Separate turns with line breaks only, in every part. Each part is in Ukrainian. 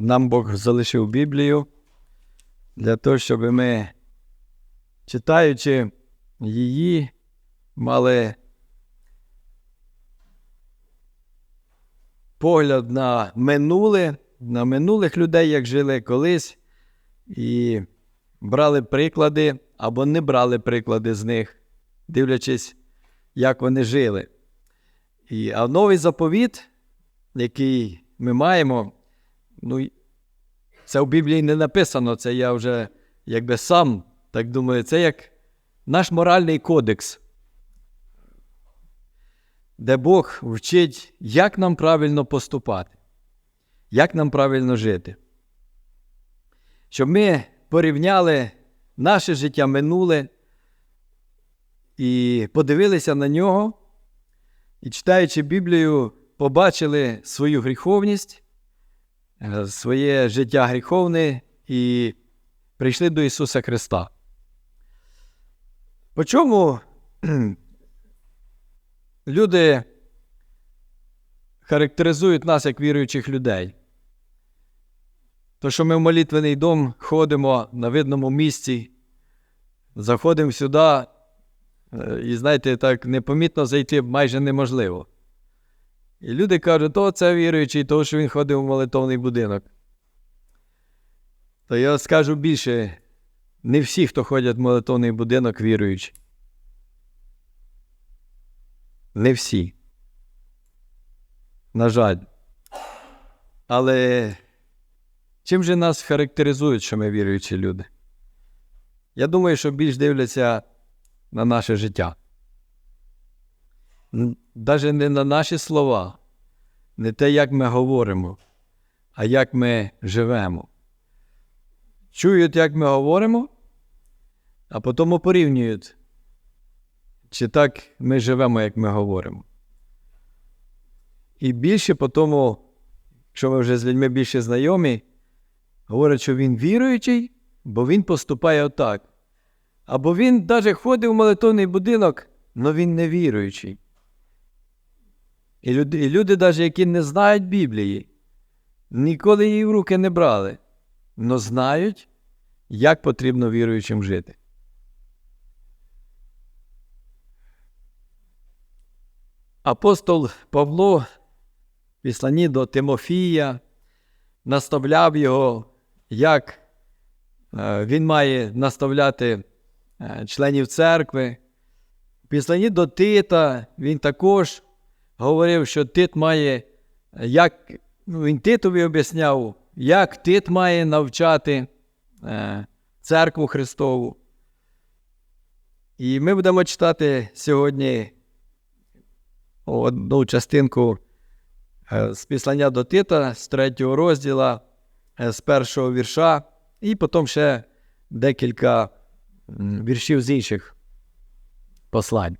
нам Бог залишив Біблію для того, щоб ми, читаючи її, мали погляд на минуле, на минулих людей, як жили колись, і брали приклади або не брали приклади з них, дивлячись, як вони жили. І, а новий заповіт, який ми маємо, ну, це в Біблії не написано, це я вже якби сам так думаю, це як наш моральний кодекс, де Бог вчить, як нам правильно поступати, як нам правильно жити. Щоб ми порівняли наше життя минуле і подивилися на нього, і читаючи Біблію, побачили свою гріховність, своє життя гріховне і прийшли до Ісуса Христа. По чому люди характеризують нас як віруючих людей? То, що ми в молитвений дом ходимо на видному місці, заходимо сюди, е, і, знаєте, так непомітно зайти майже неможливо. І люди кажуть, то це віруючий, тому що він ходив у молитовний будинок. То я скажу більше, не всі, хто ходять в молитовний будинок, віруючі. Не всі. На жаль. Але чим же нас характеризують, що ми віруючі люди? Я думаю, що більш дивляться на наше життя. Навіть не на наші слова, не те, як ми говоримо, а як ми живемо. Чують, як ми говоримо, а потім порівнюють, чи так ми живемо, як ми говоримо. І більше по тому, якщо ми вже з людьми більше знайомі, говорять, що він віруючий, бо він поступає отак. Або він навіть ходить в молитовний будинок, але він не віруючий. І люди, і люди, навіть які не знають Біблії, ніколи її в руки не брали, але знають, як потрібно віруючим жити. Апостол Павло, в післанні до Тимофія, наставляв його, як е, він має наставляти е, членів церкви. В післанні до Тита він також говорив, що Тит має, як ну, він Титові об'ясняв, як Тит має навчати е, церкву Христову. І ми будемо читати сьогодні одну частинку е, з післання до Тита, з третього розділа, е, з першого вірша, і потім ще декілька віршів з інших послань.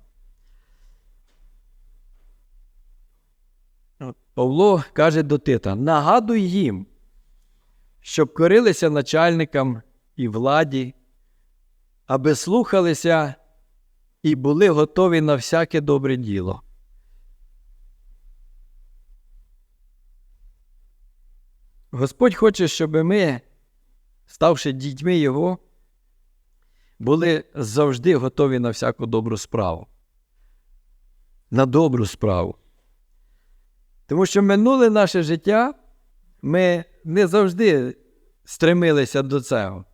Павло каже до Тита: нагадуй їм, щоб корилися начальникам і владі, аби слухалися і були готові на всяке добре діло. Господь хоче, щоб ми, ставши дітьми Його, були завжди готові на всяку добру справу. На добру справу. Тому що минуле наше життя ми не завжди стремилися до цього.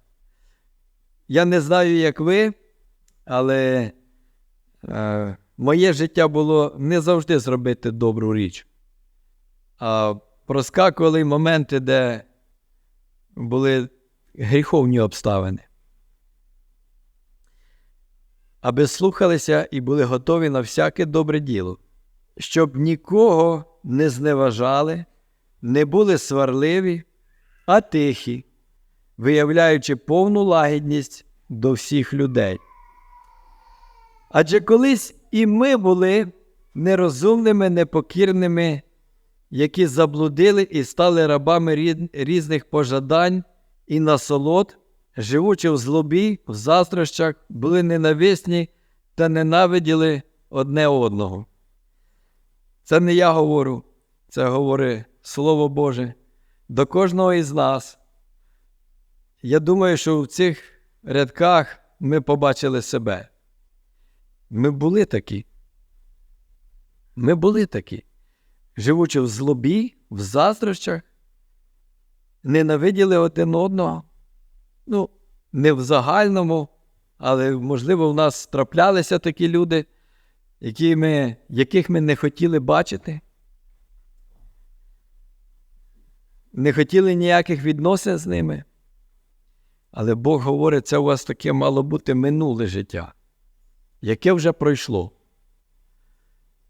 Я не знаю, як ви, але е, моє життя було не завжди зробити добру річ. А проскакували моменти, де були гріховні обставини. Аби слухалися і були готові на всяке добре діло, щоб нікого не зневажали, не були сварливі, а тихі, виявляючи повну лагідність до всіх людей. Адже колись і ми були нерозумними, непокірними, які заблудили і стали рабами різних пожадань і насолод, живучи в злобі, в заздрощах, були ненависні та ненавиділи одне одного. Це не я говорю, це говорить Слово Боже. до кожного із нас. Я думаю, що в цих рядках ми побачили себе. Ми були такі. Ми були такі, живучи в злобі, в заздрощах, ненавиділи один одного. Ну, не в загальному, але, можливо, в нас траплялися такі люди, які ми, яких ми не хотіли бачити. Не хотіли ніяких відносин з ними. Але Бог говорить, це у вас таке мало бути минуле життя, яке вже пройшло,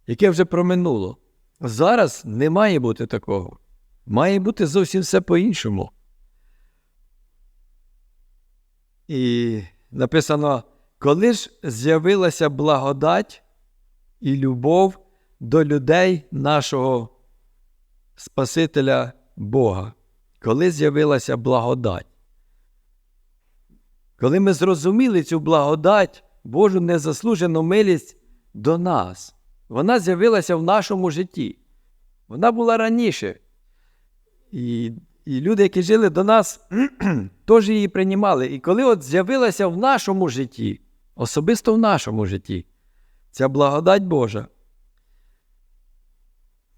яке вже проминуло. Зараз не має бути такого. Має бути зовсім все по-іншому. І написано, коли ж з'явилася благодать і любов до людей нашого Спасителя Бога, коли з'явилася благодать. Коли ми зрозуміли цю благодать, Божу незаслужену милість до нас, вона з'явилася в нашому житті. Вона була раніше. І і люди, які жили до нас, теж її приймали. І коли от з'явилася в нашому житті, особисто в нашому житті, ця благодать Божа,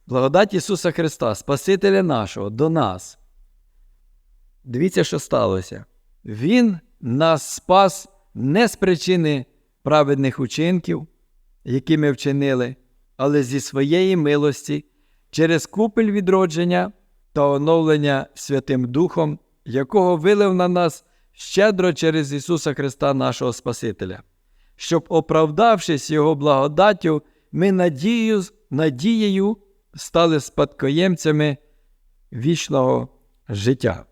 благодать Ісуса Христа, Спасителя нашого, до нас. Дивіться, що сталося. Він нас спас не з причини праведних учинків, які ми вчинили, але зі своєї милості через купель відродження та оновлення Святим Духом, якого вилив на нас щедро через Ісуса Христа, нашого Спасителя, щоб, оправдавшись Його благодаттю, ми надією, надією стали спадкоємцями вічного життя.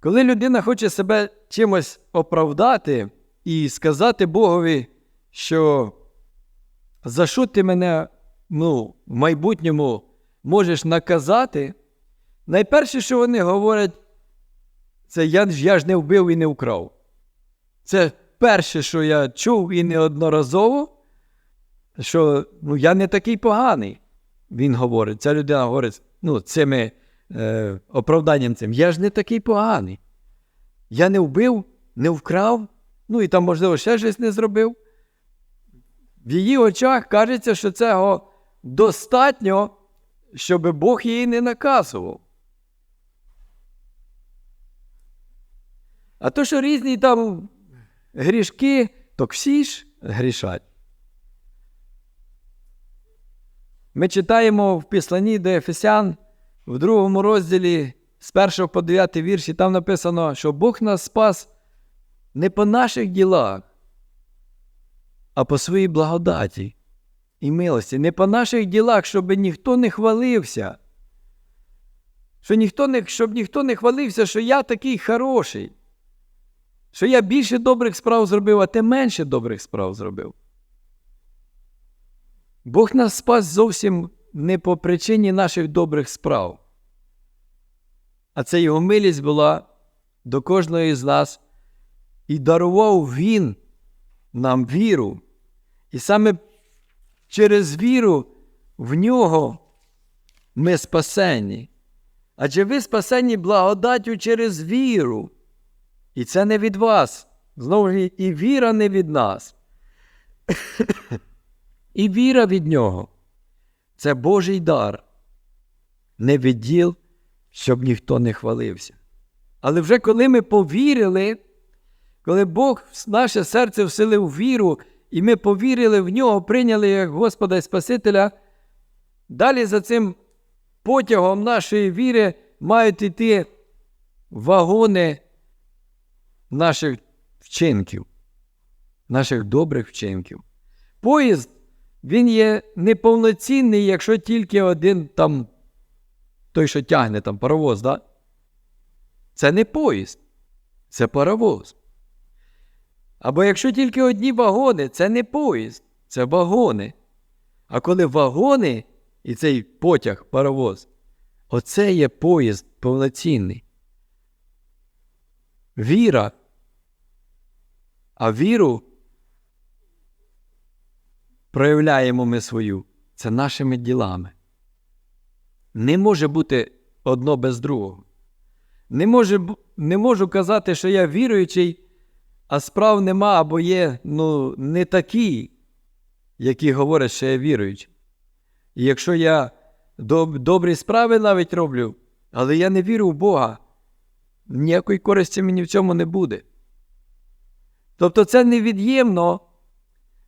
Коли людина хоче себе чимось оправдати і сказати Богові, що за що ти мене ну, в майбутньому можеш наказати, найперше, що вони говорять, це я, я ж не вбив і не вкрав. Це перше, що я чув і неодноразово, що ну, я не такий поганий. Він говорить, ця людина говорить ну, цими е, оправданням цим. Я ж не такий поганий. Я не вбив, не вкрав, ну і там, можливо, ще щось не зробив. В її очах кажеться, що цього достатньо, щоб Бог її не наказував. А то, що різні там грішки, то всі ж грішать. Ми читаємо в Післанні до Ефесян в другому розділі з 1 по 9 вірші, там написано, що Бог нас спас не по наших ділах, а по своїй благодаті і милості, не по наших ділах, щоб ніхто не хвалився. Що ніхто не, Щоб ніхто не хвалився, що я такий хороший, що я більше добрих справ зробив, а ти менше добрих справ зробив. Бог нас спас зовсім не по причині наших добрих справ. А це його милість була до кожної з нас, і дарував Він нам віру. І саме через віру в нього ми спасені. Адже ви спасені благодаттю через віру. І це не від вас. Знову ж і віра не від нас. І віра від нього. Це Божий дар, не від діл, щоб ніхто не хвалився. Але вже коли ми повірили, коли Бог в наше серце вселив віру, і ми повірили в нього, прийняли як Господа і Спасителя, далі за цим потягом нашої віри мають йти вагони наших вчинків, наших добрих вчинків. Поїзд, він є неповноцінний, якщо тільки один там, той, що тягне там паровоз, да? це не поїзд, це паровоз. Або якщо тільки одні вагони, це не поїзд, це вагони. А коли вагони і цей потяг, паровоз, оце є поїзд повноцінний. Віра. А віру проявляємо ми свою це нашими ділами. Не може бути одно без другого. Не, може, не можу казати, що я віруючий, а справ нема або є ну, не такі, які говорять, що я віруючий. І якщо я доб- добрі справи навіть роблю, але я не вірю в Бога, ніякої користі мені в цьому не буде. Тобто це невід'ємно,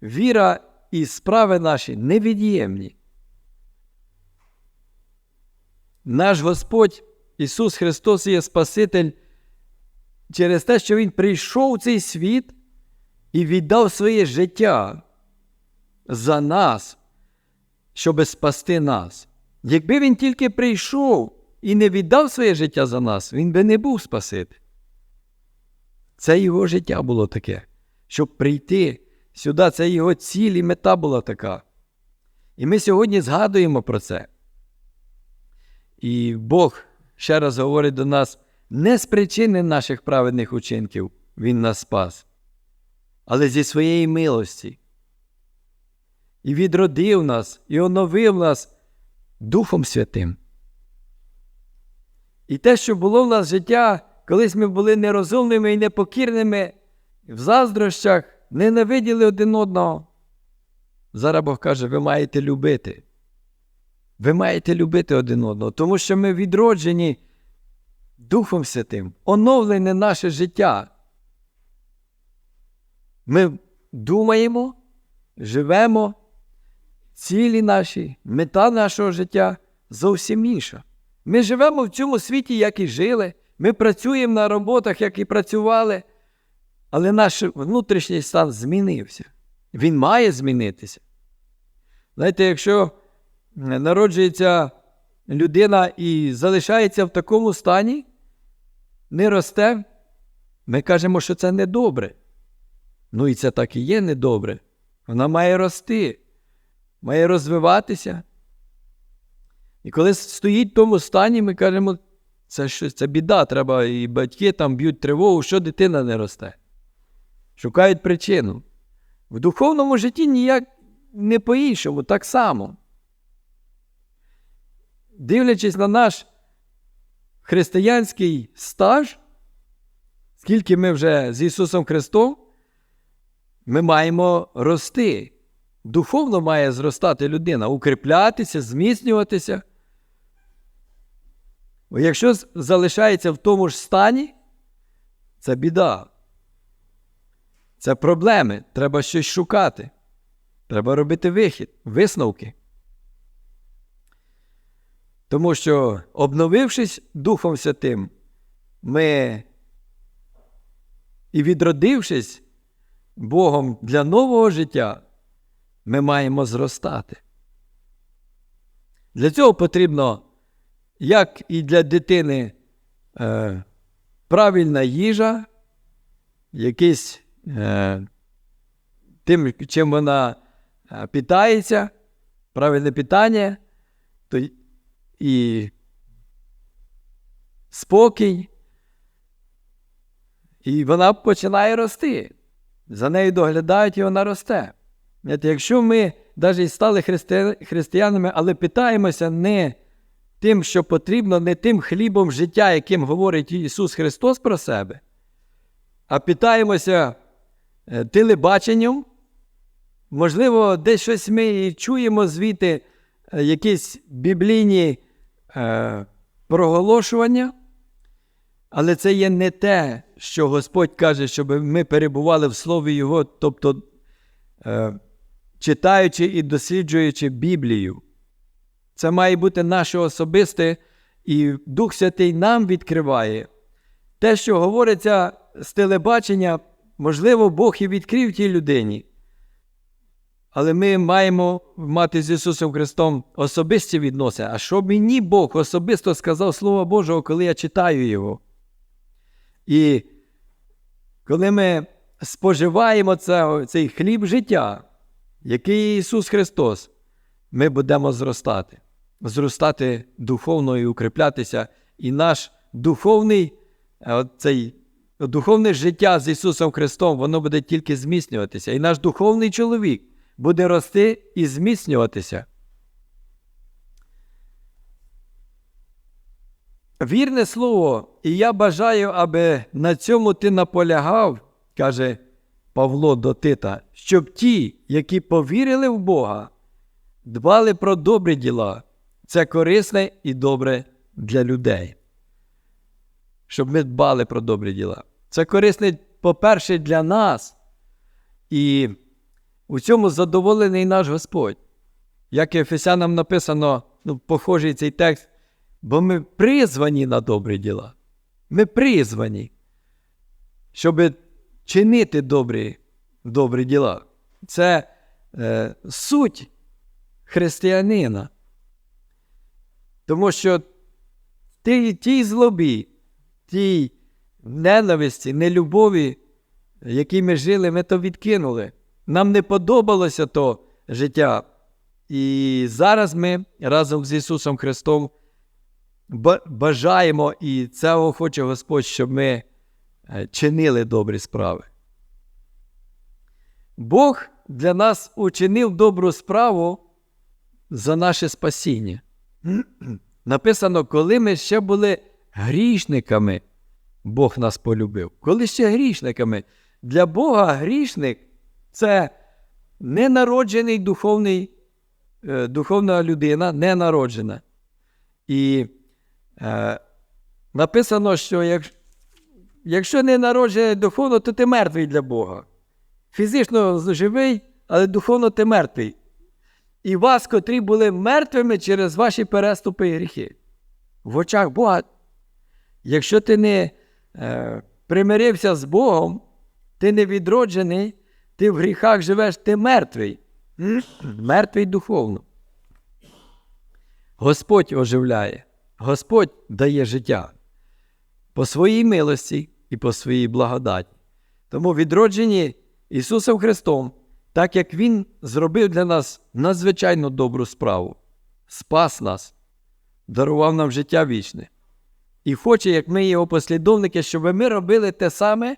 віра і справи наші невід'ємні. Наш Господь Ісус Христос є Спаситель через те, що Він прийшов у цей світ і віддав своє життя за нас, щоб спасти нас. Якби він тільки прийшов і не віддав своє життя за нас, він би не був Спаситель. Це його життя було таке, щоб прийти сюди, це його ціль і мета була така. І ми сьогодні згадуємо про це. І Бог ще раз говорить до нас: не з причини наших праведних учинків Він нас спас, але зі своєї милості. І відродив нас, і оновив нас Духом Святим. І те, що було в нас життя, колись ми були нерозумними і непокірними, в заздрощах, ненавиділи один одного. Зараз Бог каже, ви маєте любити. Ви маєте любити один одного, тому що ми відроджені Духом Святим, оновлене наше життя. Ми думаємо, живемо, цілі наші, мета нашого життя зовсім інша. Ми живемо в цьому світі, як і жили, ми працюємо на роботах, як і працювали, але наш внутрішній стан змінився. Він має змінитися. Знаєте, якщо народжується людина і залишається в такому стані, не росте, ми кажемо, що це недобре. Ну і це так і є недобре. Вона має рости, має розвиватися. І коли стоїть в тому стані, ми кажемо, це щось, це біда, треба, і батьки там б'ють тривогу, що дитина не росте. Шукають причину. В духовному житті ніяк не по-іншому, так само. Дивлячись на наш християнський стаж, скільки ми вже з Ісусом Христом, ми маємо рости. Духовно має зростати людина, укріплятися, зміцнюватися. Бо якщо залишається в тому ж стані, це біда. Це проблеми. Треба щось шукати. Треба робити вихід, висновки. Тому що, обновившись Духом Святим, ми і відродившись Богом для нового життя, ми маємо зростати. Для цього потрібно, як і для дитини, е, правильна їжа, якийсь е, тим, чим вона е, питається, правильне питання, то і спокій, і вона починає рости. За нею доглядають і вона росте. Якщо ми навіть стали христи... християнами, але питаємося не тим, що потрібно, не тим хлібом життя, яким говорить Ісус Христос про себе, а питаємося е, телебаченням, можливо, десь щось ми і чуємо звідти е, якісь біблійні е, проголошування, але це є не те, що Господь каже, щоб ми перебували в Слові Його, тобто е, читаючи і досліджуючи Біблію. Це має бути наше особисте, і Дух Святий нам відкриває. Те, що говориться з телебачення, можливо, Бог і відкрив тій людині. Але ми маємо мати з Ісусом Христом особисті відносини. А що мені Бог особисто сказав Слово Божого, коли я читаю Його? І коли ми споживаємо це, цей хліб життя, який Ісус Христос, ми будемо зростати, зростати духовно і укріплятися, і наш духовний, е, цей, духовне життя з Ісусом Христом, воно буде тільки зміцнюватися. І наш духовний чоловік буде рости і зміцнюватися. вірне слово, і я бажаю, аби на цьому ти наполягав, каже Павло до Тита, щоб ті, які повірили в Бога, дбали про добрі діла. Це корисне і добре для людей. Щоб ми дбали про добрі діла. Це корисне, по-перше, для нас. І у цьому задоволений наш Господь. Як і Ефесянам написано, ну, похожий цей текст, бо ми призвані на добрі діла. Ми призвані, щоб чинити добрі, добрі діла. Це е, суть християнина. Тому що тій, тій злобі, тій ненависті, нелюбові, які ми жили, ми то відкинули. Нам не подобалося то життя. І зараз ми разом з Ісусом Христом бажаємо, і цього хоче Господь, щоб ми е, чинили добрі справи. Бог для нас учинив добру справу за наше спасіння. Написано, коли ми ще були грішниками, Бог нас полюбив. Коли ще грішниками. Для Бога грішник це ненароджений духовний, е, духовна людина, ненароджена. І е, написано, що як, якщо не народжений духовно, то ти мертвий для Бога. Фізично живий, але духовно ти мертвий. І вас, котрі були мертвими через ваші переступи і гріхи. В очах Бога. Якщо ти не е, примирився з Богом, ти не відроджений, ти в гріхах живеш, ти мертвий. Мертвий духовно. Господь оживляє, Господь дає життя по своїй милості і по своїй благодаті. Тому відроджені Ісусом Христом, так як Він зробив для нас надзвичайно добру справу, спас нас, дарував нам життя вічне. І хоче, як ми його послідовники, щоб ми робили те саме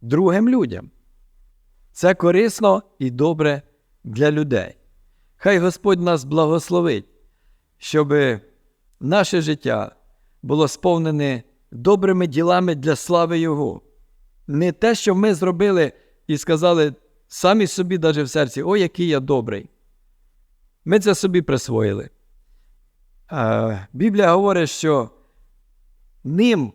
другим людям. Це корисно і добре для людей. Хай Господь нас благословить, щоб наше життя було сповнене добрими ділами для слави Його. Не те, що ми зробили і сказали самі собі, навіть в серці, о, який я добрий. Ми це собі присвоїли. Біблія говорить, що ним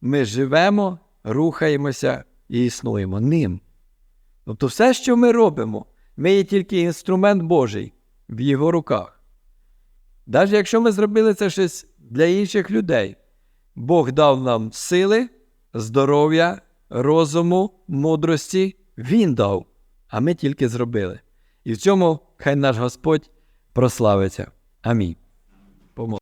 ми живемо, рухаємося і існуємо. Ним. Тобто все, що ми робимо, ми є тільки інструмент Божий в Його руках. Навіть якщо ми зробили це щось для інших людей, Бог дав нам сили, здоров'я, розуму, мудрості, Він дав, а ми тільки зробили. І в цьому хай наш Господь прославиться. Амінь.